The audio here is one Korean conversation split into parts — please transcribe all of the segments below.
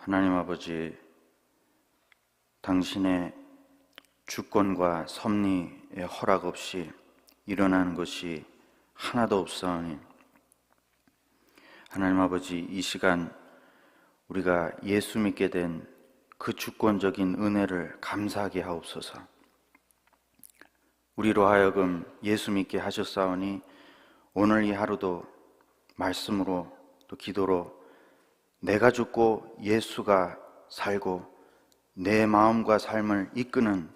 하나님 아버지, 당신의 주권과 섭리의 허락 없이 일어나는 것이 하나도 없사오니 하나님 아버지 이 시간 우리가 예수 믿게 된 그 주권적인 은혜를 감사하게 하옵소서. 우리로 하여금 예수 믿게 하셨사오니 오늘 이 하루도 말씀으로 또 기도로 내가 죽고 예수가 살고 내 마음과 삶을 이끄는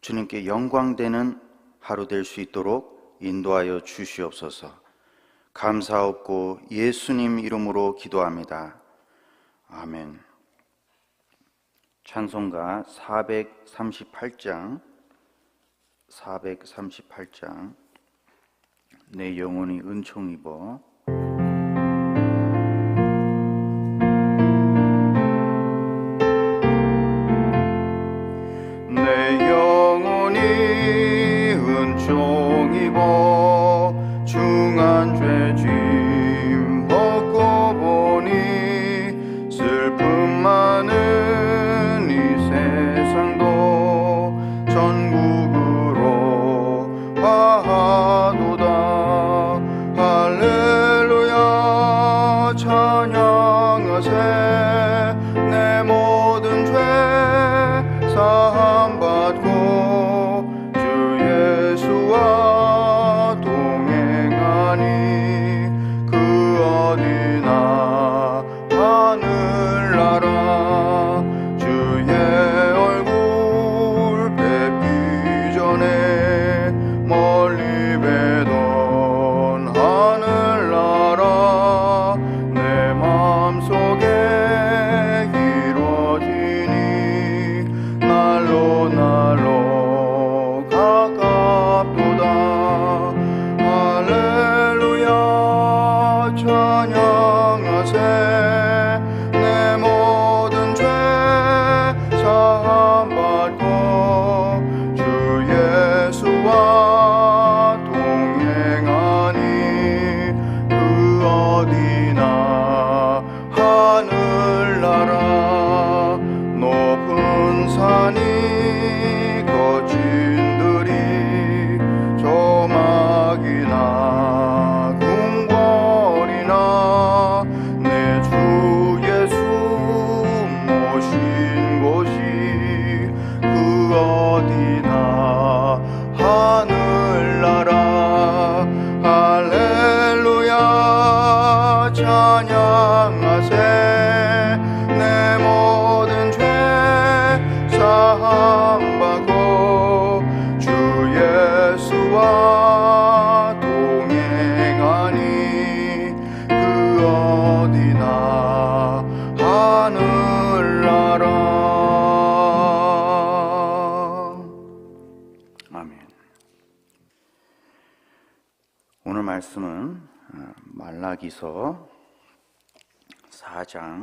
주님께 영광되는 하루 될 수 있도록 인도하여 주시옵소서. 감사없고 예수님 이름으로 기도합니다. 아멘. 찬송가 438장 438장 내 영혼이 은총 입어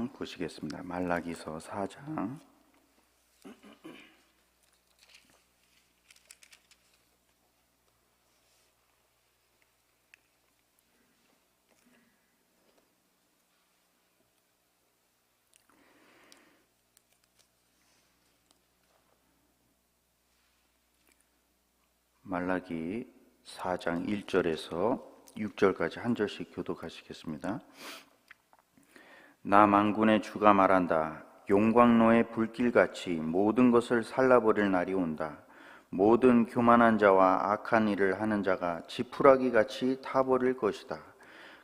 4장 보시겠습니다. 말라기서 4장 말라기 4장 1절에서 6절까지 한 절씩 교독하시겠습니다. 나 만군의 주가 말한다. 용광로의 불길같이 모든 것을 살라버릴 날이 온다. 모든 교만한 자와 악한 일을 하는 자가 지푸라기 같이 타버릴 것이다.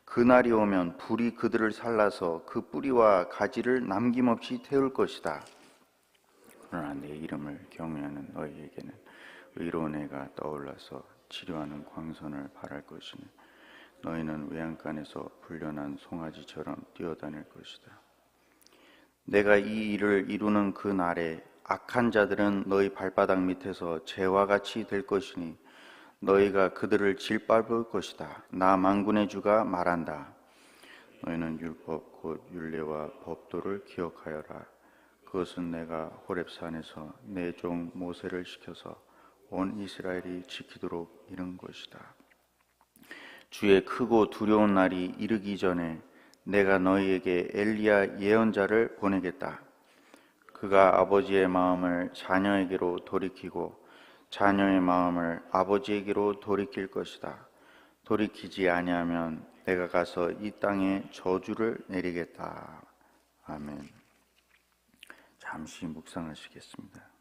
그 날이 오면 불이 그들을 살라서 그 뿌리와 가지를 남김없이 태울 것이다. 그러나 내 이름을 경외하는 너희에게는 의로운 해가 떠올라서 치료하는 광선을 바랄 것이니 너희는 외양간에서 불려난 송아지처럼 뛰어다닐 것이다. 내가 이 일을 이루는 그 날에 악한 자들은 너희 발바닥 밑에서 재와 같이 될 것이니 너희가 그들을 질밟을 것이다. 나 만군의 주가 말한다. 너희는 율법 곧 율례와 법도를 기억하여라. 그것은 내가 호렙산에서 내 종 모세를 시켜서 온 이스라엘이 지키도록 이룬 것이다. 주의 크고 두려운 날이 이르기 전에 내가 너희에게 엘리야 예언자를 보내겠다. 그가 아버지의 마음을 자녀에게로 돌이키고 자녀의 마음을 아버지에게로 돌이킬 것이다. 돌이키지 아니하면 내가 가서 이 땅에 저주를 내리겠다. 아멘. 잠시 묵상하시겠습니다.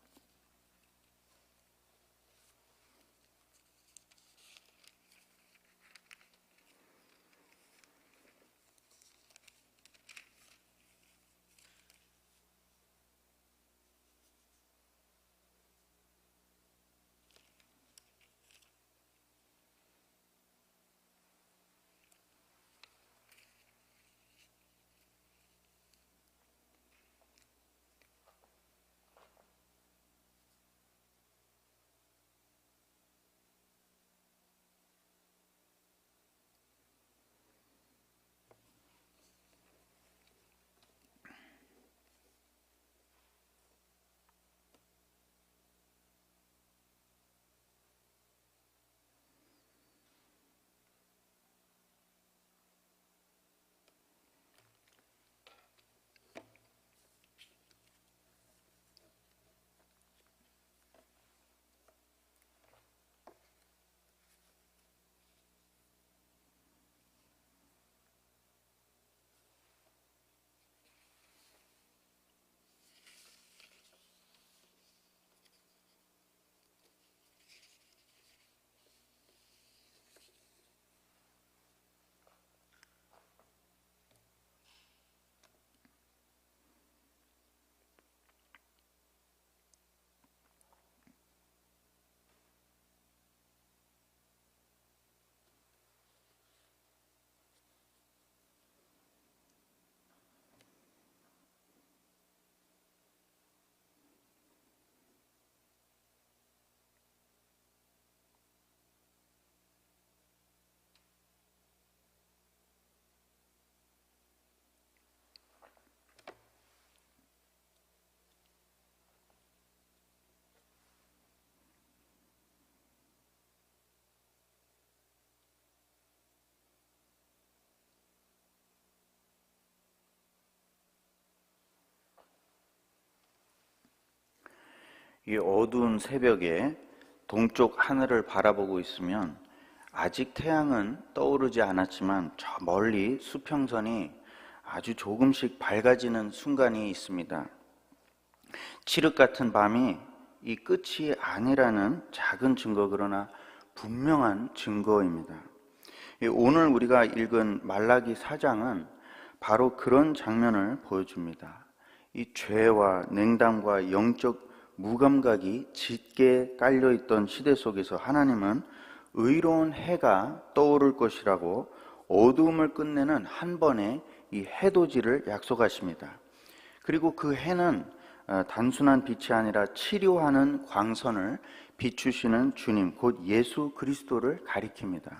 이 어두운 새벽에 동쪽 하늘을 바라보고 있으면 아직 태양은 떠오르지 않았지만 저 멀리 수평선이 아주 조금씩 밝아지는 순간이 있습니다. 칠흑 같은 밤이 이 끝이 아니라는 작은 증거 그러나 분명한 증거입니다. 오늘 우리가 읽은 말라기 사장은 바로 그런 장면을 보여줍니다. 이 죄와 냉담과 영적 무감각이 짙게 깔려 있던 시대 속에서 하나님은 의로운 해가 떠오를 것이라고 어두움을 끝내는 한 번의 이 해돋이를 약속하십니다. 그리고 그 해는 어, 단순한 빛이 아니라 치료하는 광선을 비추시는 주님, 곧 예수 그리스도를 가리킵니다.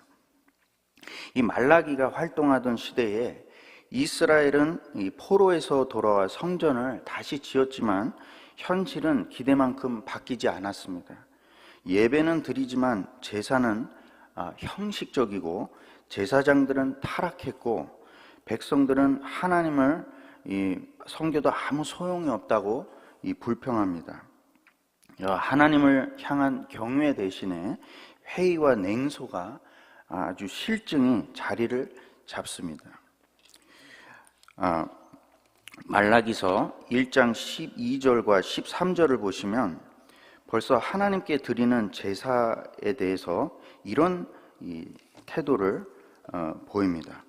이 말라기가 활동하던 시대에 이스라엘은 이 포로에서 돌아와 성전을 다시 지었지만 현실은 기대만큼 바뀌지 않았습니다. 예배는 드리지만 제사는 아, 형식적이고 제사장들은 타락했고 백성들은 하나님을 성교도 아무 소용이 없다고 불평합니다. 하나님을 향한 경외 대신에 회의와 냉소가 아주 실증이 자리를 잡습니다. 아, 말라기서 1장 12절과 13절을 보시면 벌써 하나님께 드리는 제사에 대해서 이런 태도를 어, 보입니다.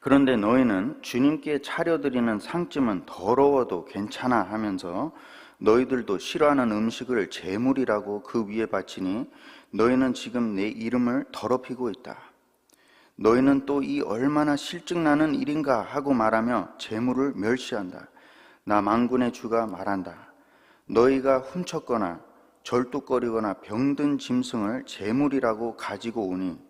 그런데 너희는 주님께 차려드리는 상쯤은 더러워도 괜찮아 하면서 너희들도 싫어하는 음식을 제물이라고 그 위에 바치니 너희는 지금 내 이름을 더럽히고 있다. 너희는 또 이 얼마나 실증나는 일인가 하고 말하며 재물을 멸시한다. 나 망군의 주가 말한다. 너희가 훔쳤거나 절뚝거리거나 병든 짐승을 재물이라고 가지고 오니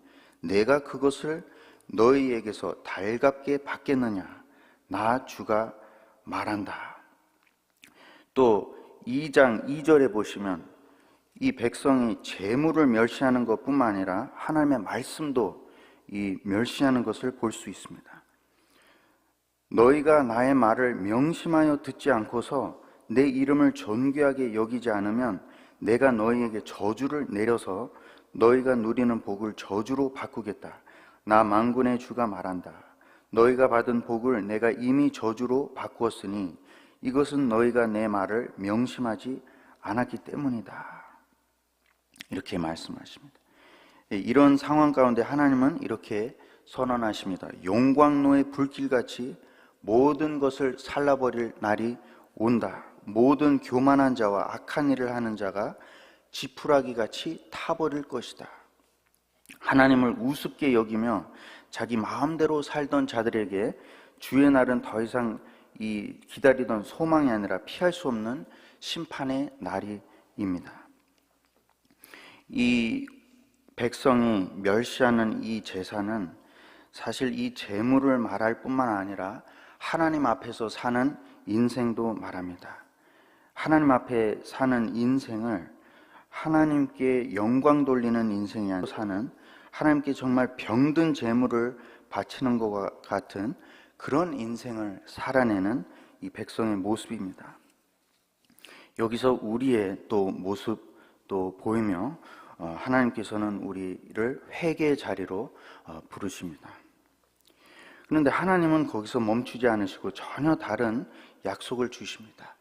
내가 그것을 너희에게서 달갑게 받겠느냐? 나 주가 말한다. 또 2장 2절에 보시면 이 백성이 재물을 멸시하는 것뿐만 아니라 하나님의 말씀도 이 멸시하는 것을 볼 수 있습니다. 너희가 나의 말을 명심하여 듣지 않고서 내 이름을 존귀하게 여기지 않으면 내가 너희에게 저주를 내려서 너희가 누리는 복을 저주로 바꾸겠다. 나 만군의 주가 말한다. 너희가 받은 복을 내가 이미 저주로 바꾸었으니 이것은 너희가 내 말을 명심하지 않았기 때문이다. 이렇게 말씀하십니다. 예, 이런 상황 가운데 하나님은 이렇게 선언하십니다. 용광로의 불길같이 모든 것을 살라버릴 날이 온다. 모든 교만한 자와 악한 일을 하는 자가 지푸라기 같이 타버릴 것이다. 하나님을 우습게 여기며 자기 마음대로 살던 자들에게 주의 날은 더 이상 이 기다리던 소망이 아니라 피할 수 없는 심판의 날이입니다. 이 백성이 멸시하는 이 제사는 사실 이 재물을 말할 뿐만 아니라 하나님 앞에서 사는 인생도 말합니다. 하나님 앞에 사는 인생을 하나님께 영광 돌리는 인생이 아니라 사는 하나님께 정말 병든 재물을 바치는 것과 같은 그런 인생을 살아내는 이 백성의 모습입니다. 여기서 우리의 또 모습도 보이며 어, 하나님께서는 우리를 회개의 자리로 어, 부르십니다. 그런데 하나님은 거기서 멈추지 않으시고 전혀 다른 약속을 주십니다.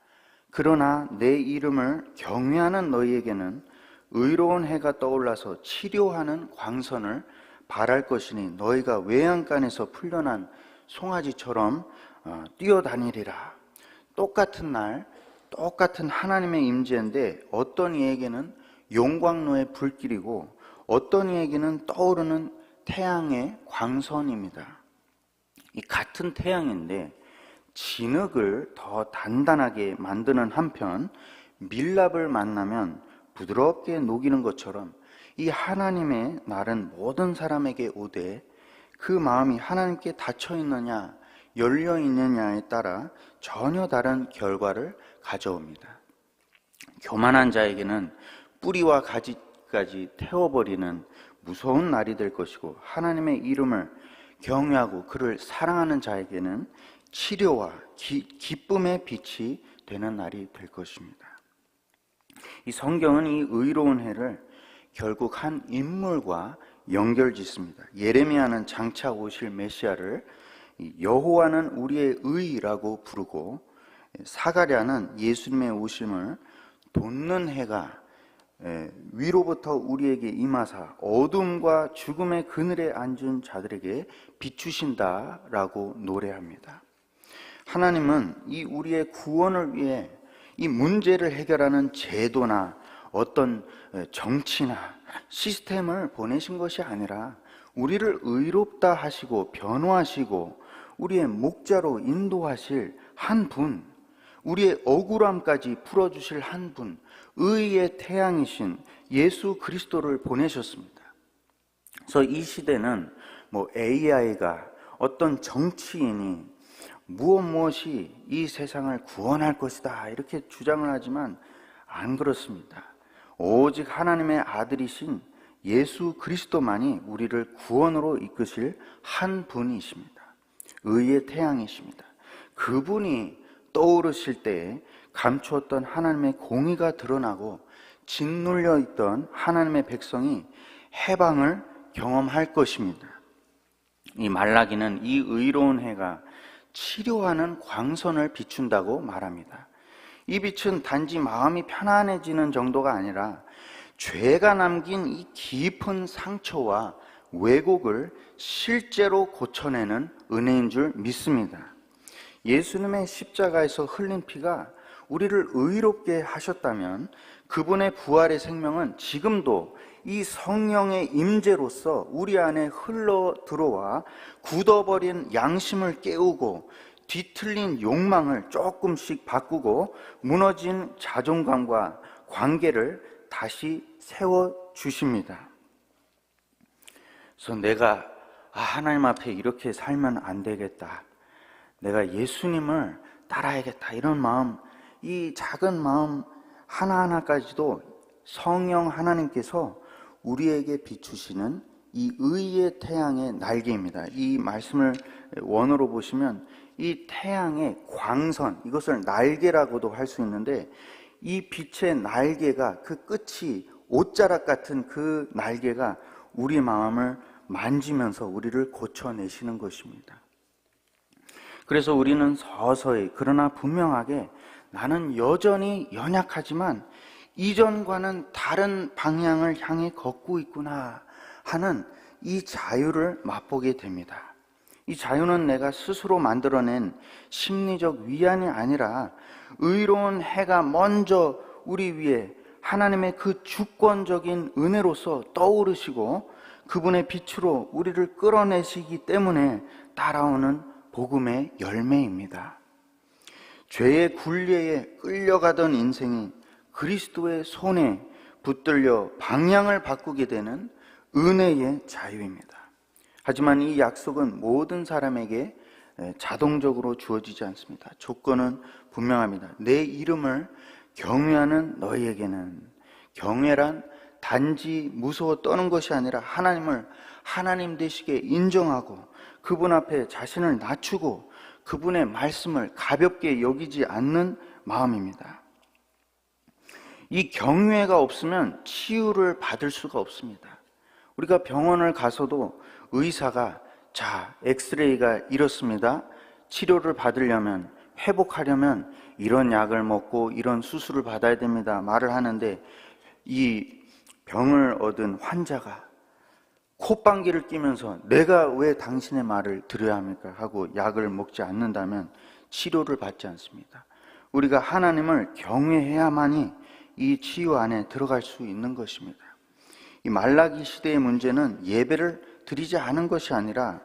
그러나 내 이름을 경외하는 너희에게는 의로운 해가 떠올라서 치료하는 광선을 바랄 것이니 너희가 외양간에서 풀려난 송아지처럼 어, 뛰어다니리라. 똑같은 날, 똑같은 하나님의 임재인데 어떤 이에게는 용광로의 불길이고 어떤 이에게는 떠오르는 태양의 광선입니다. 이 같은 태양인데 진흙을 더 단단하게 만드는 한편 밀랍을 만나면 부드럽게 녹이는 것처럼 이 하나님의 날은 모든 사람에게 오되 그 마음이 하나님께 닫혀 있느냐 열려 있느냐에 따라 전혀 다른 결과를 가져옵니다. 교만한 자에게는 뿌리와 가지까지 태워버리는 무서운 날이 될 것이고 하나님의 이름을 경외하고 그를 사랑하는 자에게는 치료와 기, 기쁨의 빛이 되는 날이 될 것입니다. 이 성경은 이 의로운 해를 결국 한 인물과 연결 짓습니다. 예레미야는 장차 오실 메시아를 여호와는 우리의 의라고 부르고 사가랴는 예수님의 오심을 돕는 해가 위로부터 우리에게 임하사 어둠과 죽음의 그늘에 앉은 자들에게 비추신다라고 노래합니다. 하나님은 이 우리의 구원을 위해 이 문제를 해결하는 제도나 어떤 정치나 시스템을 보내신 것이 아니라 우리를 의롭다 하시고 변호하시고 우리의 목자로 인도하실 한 분, 우리의 억울함까지 풀어주실 한 분, 의의 태양이신 예수 그리스도를 보내셨습니다. 그래서 이 시대는 뭐 AI가 어떤 정치인이 무엇 무엇이 이 세상을 구원할 것이다 이렇게 주장을 하지만 안 그렇습니다. 오직 하나님의 아들이신 예수 그리스도만이 우리를 구원으로 이끄실 한 분이십니다. 의의 태양이십니다. 그분이 떠오르실 때에 감추었던 하나님의 공의가 드러나고 짓눌려 있던 하나님의 백성이 해방을 경험할 것입니다. 이 말라기는 이 의로운 해가 치료하는 광선을 비춘다고 말합니다. 이 빛은 단지 마음이 편안해지는 정도가 아니라 죄가 남긴 이 깊은 상처와 왜곡을 실제로 고쳐내는 은혜인 줄 믿습니다. 예수님의 십자가에서 흘린 피가 우리를 의롭게 하셨다면 그분의 부활의 생명은 지금도 이 성령의 임재로서 우리 안에 흘러 들어와 굳어버린 양심을 깨우고 뒤틀린 욕망을 조금씩 바꾸고 무너진 자존감과 관계를 다시 세워 주십니다. 그래서 내가 아, 하나님 앞에 이렇게 살면 안 되겠다. 내가 예수님을 따라야겠다. 이런 마음 이 작은 마음 하나하나까지도 성령 하나님께서 우리에게 비추시는 이 의의 태양의 날개입니다. 이 말씀을 원어로 보시면 이 태양의 광선, 이것을 날개라고도 할 수 있는데 이 빛의 날개가 그 끝이 옷자락 같은 그 날개가 우리 마음을 만지면서 우리를 고쳐내시는 것입니다. 그래서 우리는 서서히 그러나 분명하게 나는 여전히 연약하지만 이전과는 다른 방향을 향해 걷고 있구나 하는 이 자유를 맛보게 됩니다. 이 자유는 내가 스스로 만들어낸 심리적 위안이 아니라 의로운 해가 먼저 우리 위에 하나님의 그 주권적인 은혜로서 떠오르시고 그분의 빛으로 우리를 끌어내시기 때문에 따라오는 복음의 열매입니다. 죄의 굴레에 끌려가던 인생이 그리스도의 손에 붙들려 방향을 바꾸게 되는 은혜의 자유입니다. 하지만 이 약속은 모든 사람에게 자동적으로 주어지지 않습니다. 조건은 분명합니다. 내 이름을 경외하는 너희에게는 경외란 단지 무서워 떠는 것이 아니라 하나님을 하나님 되시게 인정하고 그분 앞에 자신을 낮추고 그분의 말씀을 가볍게 여기지 않는 마음입니다. 이 경외가 없으면 치유를 받을 수가 없습니다. 우리가 병원을 가서도 의사가 자, 엑스레이가 이렇습니다. 치료를 받으려면 회복하려면 이런 약을 먹고 이런 수술을 받아야 됩니다. 말을 하는데 이 병을 얻은 환자가 콧방귀를 끼면서 내가 왜 당신의 말을 들어야 합니까? 하고 약을 먹지 않는다면 치료를 받지 않습니다. 우리가 하나님을 경외해야만이 이 치유 안에 들어갈 수 있는 것입니다. 이 말라기 시대의 문제는 예배를 드리지 않은 것이 아니라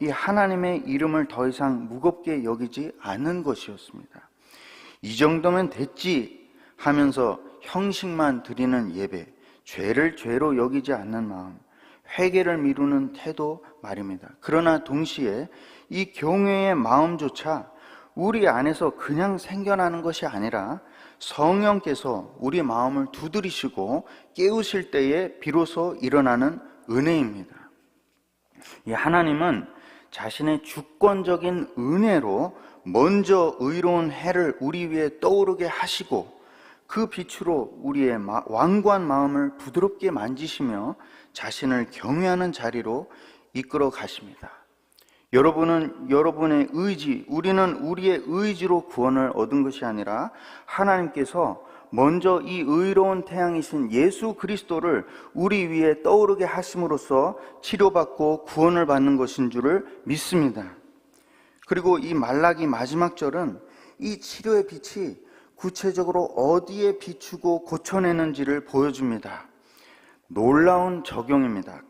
이 하나님의 이름을 더 이상 무겁게 여기지 않는 것이었습니다. 이 정도면 됐지 하면서 형식만 드리는 예배, 죄를 죄로 여기지 않는 마음, 회개를 미루는 태도 말입니다. 그러나 동시에 이 경외의 마음조차 우리 안에서 그냥 생겨나는 것이 아니라 성령께서 우리 마음을 두드리시고 깨우실 때에 비로소 일어나는 은혜입니다. 이 하나님은 자신의 주권적인 은혜로 먼저 의로운 해를 우리 위에 떠오르게 하시고 그 빛으로 우리의 완고한 마음을 부드럽게 만지시며 자신을 경외하는 자리로 이끌어 가십니다. 여러분은 여러분의 의지, 우리는 우리의 의지로 구원을 얻은 것이 아니라 하나님께서 먼저 이 의로운 태양이신 예수 그리스도를 우리 위에 떠오르게 하심으로써 치료받고 구원을 받는 것인 줄을 믿습니다. 그리고 이 말라기 마지막 절은 이 치료의 빛이 구체적으로 어디에 비추고 고쳐내는지를 보여줍니다. 놀라운 적용입니다.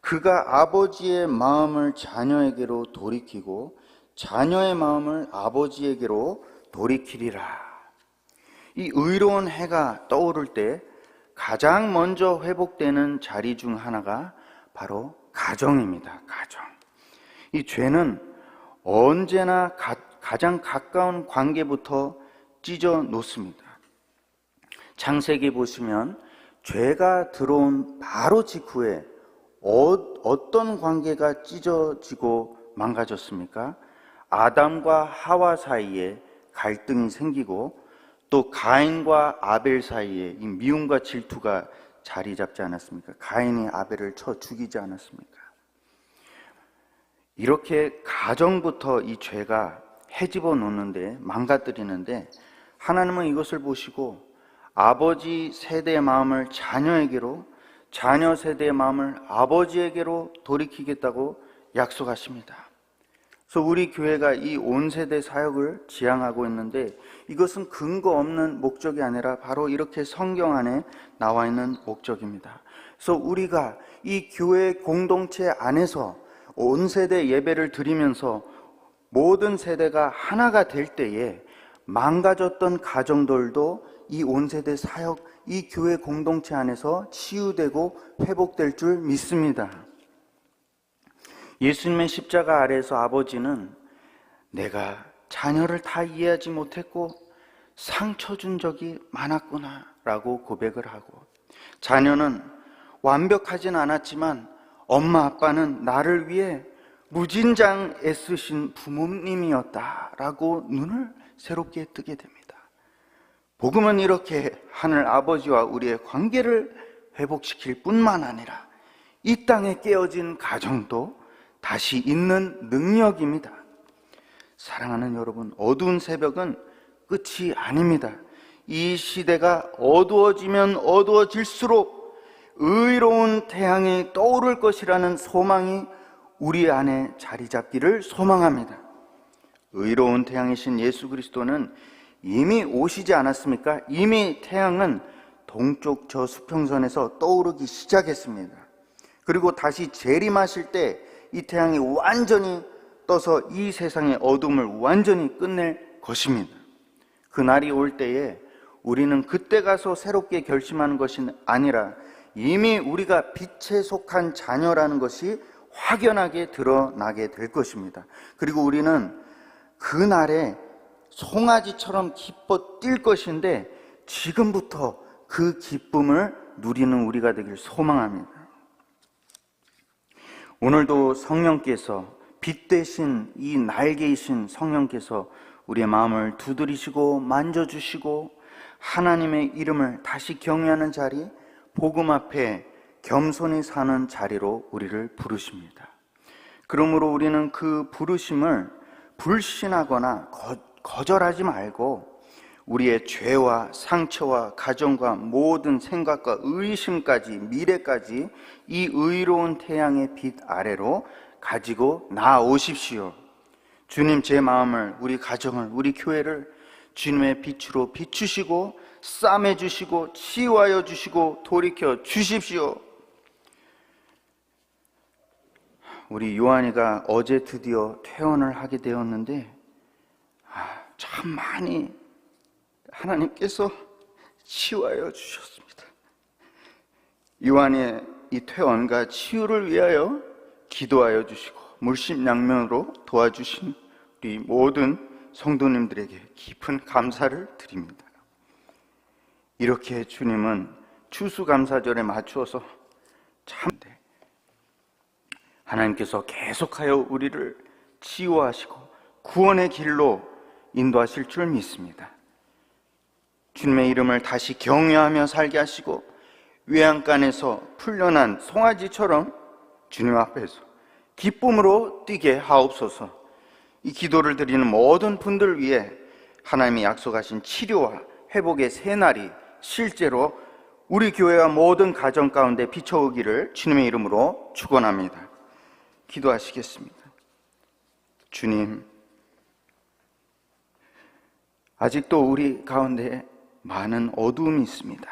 그가 아버지의 마음을 자녀에게로 돌이키고 자녀의 마음을 아버지에게로 돌이키리라. 이 의로운 해가 떠오를 때 가장 먼저 회복되는 자리 중 하나가 바로 가정입니다. 가정. 이 죄는 언제나 가, 가장 가까운 관계부터 찢어 놓습니다. 창세기 보시면 죄가 들어온 바로 직후에 어, 떤 관계가 찢어지고 망가졌습니까? 아담과 하와 사이에 갈등이 생기고 또 가인과 아벨 사이에 이 미움과 질투가 자리 잡지 않았습니까? 가인이 아벨을 쳐 죽이지 않았습니까? 이렇게 가정부터 이 죄가 해집어 놓는데 망가뜨리는데 하나님은 이것을 보시고 아버지 세대의 마음을 자녀에게로 자녀 세대의 마음을 아버지에게로 돌이키겠다고 약속하십니다. 그래서 우리 교회가 이 온 세대 사역을 지향하고 있는데 이것은 근거 없는 목적이 아니라 바로 이렇게 성경 안에 나와 있는 목적입니다. 그래서 우리가 이 교회 공동체 안에서 온 세대 예배를 드리면서 모든 세대가 하나가 될 때에 망가졌던 가정들도 이 온 세대 사역, 이 교회 공동체 안에서 치유되고 회복될 줄 믿습니다. 예수님의 십자가 아래에서 아버지는 내가 자녀를 다 이해하지 못했고 상처 준 적이 많았구나 라고 고백을 하고 자녀는 완벽하진 않았지만 엄마 아빠는 나를 위해 무진장 애쓰신 부모님이었다라고 눈을 새롭게 뜨게 됩니다. 복음은 이렇게 하늘 아버지와 우리의 관계를 회복시킬 뿐만 아니라 이 땅에 깨어진 가정도 다시 있는 능력입니다. 사랑하는 여러분, 어두운 새벽은 끝이 아닙니다. 이 시대가 어두워지면 어두워질수록 의로운 태양이 떠오를 것이라는 소망이 우리 안에 자리 잡기를 소망합니다. 의로운 태양이신 예수 그리스도는 이미 오시지 않았습니까? 이미 태양은 동쪽 저 수평선에서 떠오르기 시작했습니다. 그리고 다시 재림하실 때 이 태양이 완전히 떠서 이 세상의 어둠을 완전히 끝낼 것입니다. 그 날이 올 때에 우리는 그때 가서 새롭게 결심하는 것이 아니라 이미 우리가 빛에 속한 자녀라는 것이 확연하게 드러나게 될 것입니다. 그리고 우리는 그 날에 송아지처럼 기뻐 뛸 것인데 지금부터 그 기쁨을 누리는 우리가 되길 소망합니다. 오늘도 성령께서 빛 대신 이 날개이신 성령께서 우리의 마음을 두드리시고 만져주시고 하나님의 이름을 다시 경외하는 자리, 복음 앞에 겸손히 사는 자리로 우리를 부르십니다. 그러므로 우리는 그 부르심을 불신하거나 거, 절하지 말고 우리의 죄와 상처와 가정과 모든 생각과 의심까지 미래까지 이 의로운 태양의 빛 아래로 가지고 나오십시오. 주님 제 마음을 우리 가정을 우리 교회를 주님의 빛으로 비추시고 싸매 주시고 치유하여 주시고 돌이켜 주십시오. 우리 요한이가 어제 드디어 퇴원을 하게 되었는데 아, 참 많이 하나님께서 치유하여 주셨습니다. 요한의 이 퇴원과 치유를 위하여 기도하여 주시고 물심양면으로 도와주신 우리 모든 성도님들에게 깊은 감사를 드립니다. 이렇게 주님은 추수감사절에 맞추어서 참 하나님께서 계속하여 우리를 치유하시고 구원의 길로 인도하실 줄 믿습니다. 주님의 이름을 다시 경외하며 살게 하시고 외양간에서 풀려난 송아지처럼 주님 앞에서 기쁨으로 뛰게 하옵소서. 이 기도를 드리는 모든 분들 위해 하나님이 약속하신 치료와 회복의 새 날이 실제로 우리 교회와 모든 가정 가운데 비춰오기를 주님의 이름으로 축원합니다. 기도하시겠습니다. 주님, 아직도 우리 가운데 많은 어두움이 있습니다.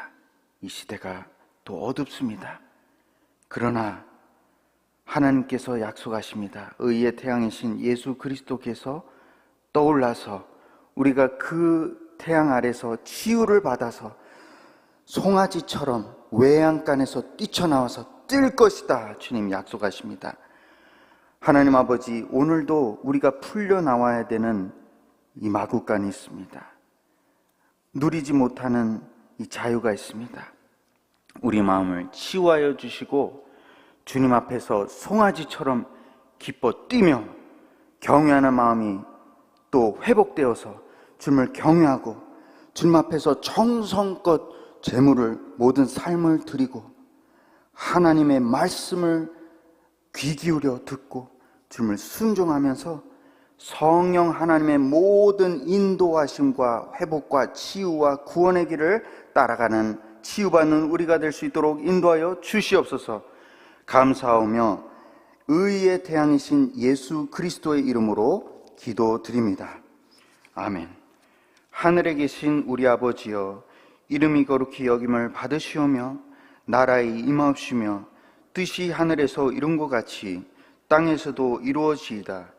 이 시대가 또 어둡습니다. 그러나 하나님께서 약속하십니다. 의의 태양이신 예수 그리스도께서 떠올라서 우리가 그 태양 아래서 치유를 받아서 송아지처럼 외양간에서 뛰쳐나와서 뜰 것이다. 주님 약속하십니다. 하나님 아버지, 오늘도 우리가 풀려 나와야 되는 이 마구간이 있습니다. 누리지 못하는 이 자유가 있습니다. 우리 마음을 치유하여 주시고 주님 앞에서 송아지처럼 기뻐 뛰며 경외하는 마음이 또 회복되어서 주님을 경외하고 주님 앞에서 정성껏 재물을 모든 삶을 드리고 하나님의 말씀을 귀 기울여 듣고 주님을 순종하면서 성령 하나님의 모든 인도하심과 회복과 치유와 구원의 길을 따라가는 치유받는 우리가 될 수 있도록 인도하여 주시옵소서 감사하며 의의 태양이신 예수 그리스도의 이름으로 기도드립니다. 아멘. 하늘에 계신 우리 아버지여 이름이 거룩히 여김을 받으시오며 나라의 임하옵시며 뜻이 하늘에서 이룬 것 같이 땅에서도 이루어지이다.